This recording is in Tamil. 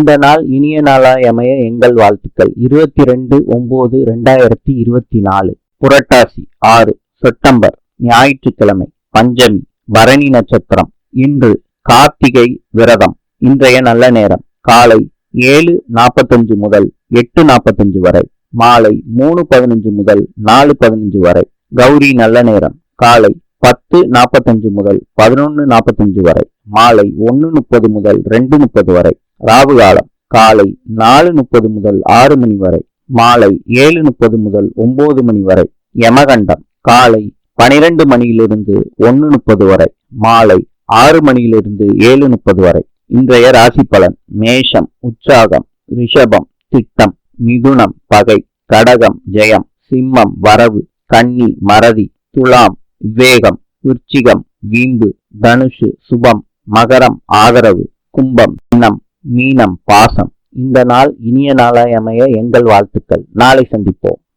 இந்த நாள் இனிய நாளாய் அமைய எங்கள் வாழ்த்துக்கள். இருபத்தி ரெண்டு ஒன்பது ரெண்டாயிரத்தி இருபத்தி நாலு. புரட்டாசி ஆறு செப்டம்பர் ஞாயிற்றுக்கிழமை பஞ்சமி பரணி நட்சத்திரம். இன்று கார்த்திகை விரதம். இன்றைய நல்ல நேரம். காலை ஏழு நாற்பத்தஞ்சு முதல் எட்டு நாற்பத்தஞ்சு வரை. மாலை மூணு பதினஞ்சு முதல் நாலு பதினஞ்சு வரை. கௌரி நல்ல நேரம். காலை பத்து நாற்பத்தஞ்சு முதல் பதினொன்று நாற்பத்தஞ்சு வரை. மாலை ஒன்று முப்பது முதல் ரெண்டு முப்பது வரை. ராகு காலம் காலை நாலு முப்பது முதல் ஆறு மணி வரை மாலை ஏழு முப்பது முதல் ஒன்பது மணி வரை யமகண்டம் காலை பனிரெண்டு மணியிலிருந்து ஒன்று முப்பது வரை மாலை ஆறு மணியிலிருந்து ஏழு முப்பது வரை. இன்றைய ராசி பலன் மேஷம் உற்சாகம் ரிஷபம் திட்டம் மிதுனம் பகை கடகம் ஜெயம் சிம்மம் வரவு கன்னி மறதி துலாம் விவேகம் விருச்சிகம் வீம்பு தனுஷு சுபம் மகரம் ஆதரவு கும்பம் சின்னம் மீனம் பாசம். இந்த நாள் இனிய நாளாய் அமைய எங்கள் வாழ்த்துக்கள். நாளை சந்திப்போம்.